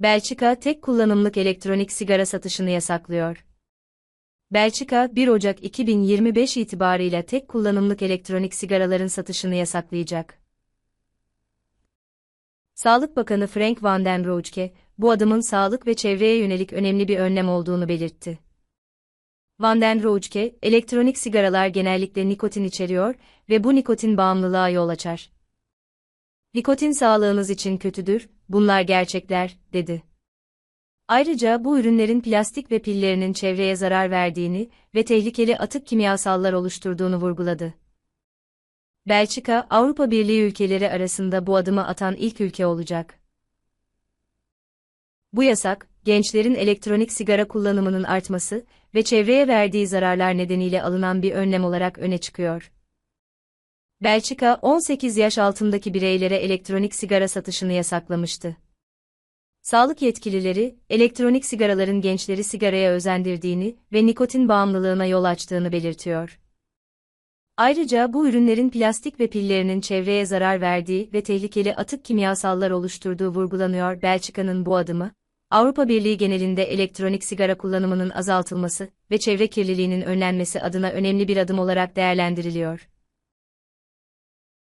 Belçika tek kullanımlık elektronik sigara satışını yasaklıyor. Belçika 1 Ocak 2025 itibarıyla tek kullanımlık elektronik sigaraların satışını yasaklayacak. Sağlık Bakanı Frank van den Roodke, bu adımın sağlık ve çevreye yönelik önemli bir önlem olduğunu belirtti. Van den Roodke, elektronik sigaralar genellikle nikotin içeriyor ve bu nikotin bağımlılığa yol açar. Nikotin sağlığınız için kötüdür, bunlar gerçekler, dedi. Ayrıca bu ürünlerin plastik ve pillerinin çevreye zarar verdiğini ve tehlikeli atık kimyasallar oluşturduğunu vurguladı. Belçika, Avrupa Birliği ülkeleri arasında bu adımı atan ilk ülke olacak. Bu yasak, gençlerin elektronik sigara kullanımının artması ve çevreye verdiği zararlar nedeniyle alınan bir önlem olarak öne çıkıyor. Belçika, 18 yaş altındaki bireylere elektronik sigara satışını yasaklamıştı. Sağlık yetkilileri, elektronik sigaraların gençleri sigaraya özendirdiğini ve nikotin bağımlılığına yol açtığını belirtiyor. Ayrıca bu ürünlerin plastik ve pillerinin çevreye zarar verdiği ve tehlikeli atık kimyasallar oluşturduğu vurgulanıyor. Belçika'nın bu adımı, Avrupa Birliği genelinde elektronik sigara kullanımının azaltılması ve çevre kirliliğinin önlenmesi adına önemli bir adım olarak değerlendiriliyor.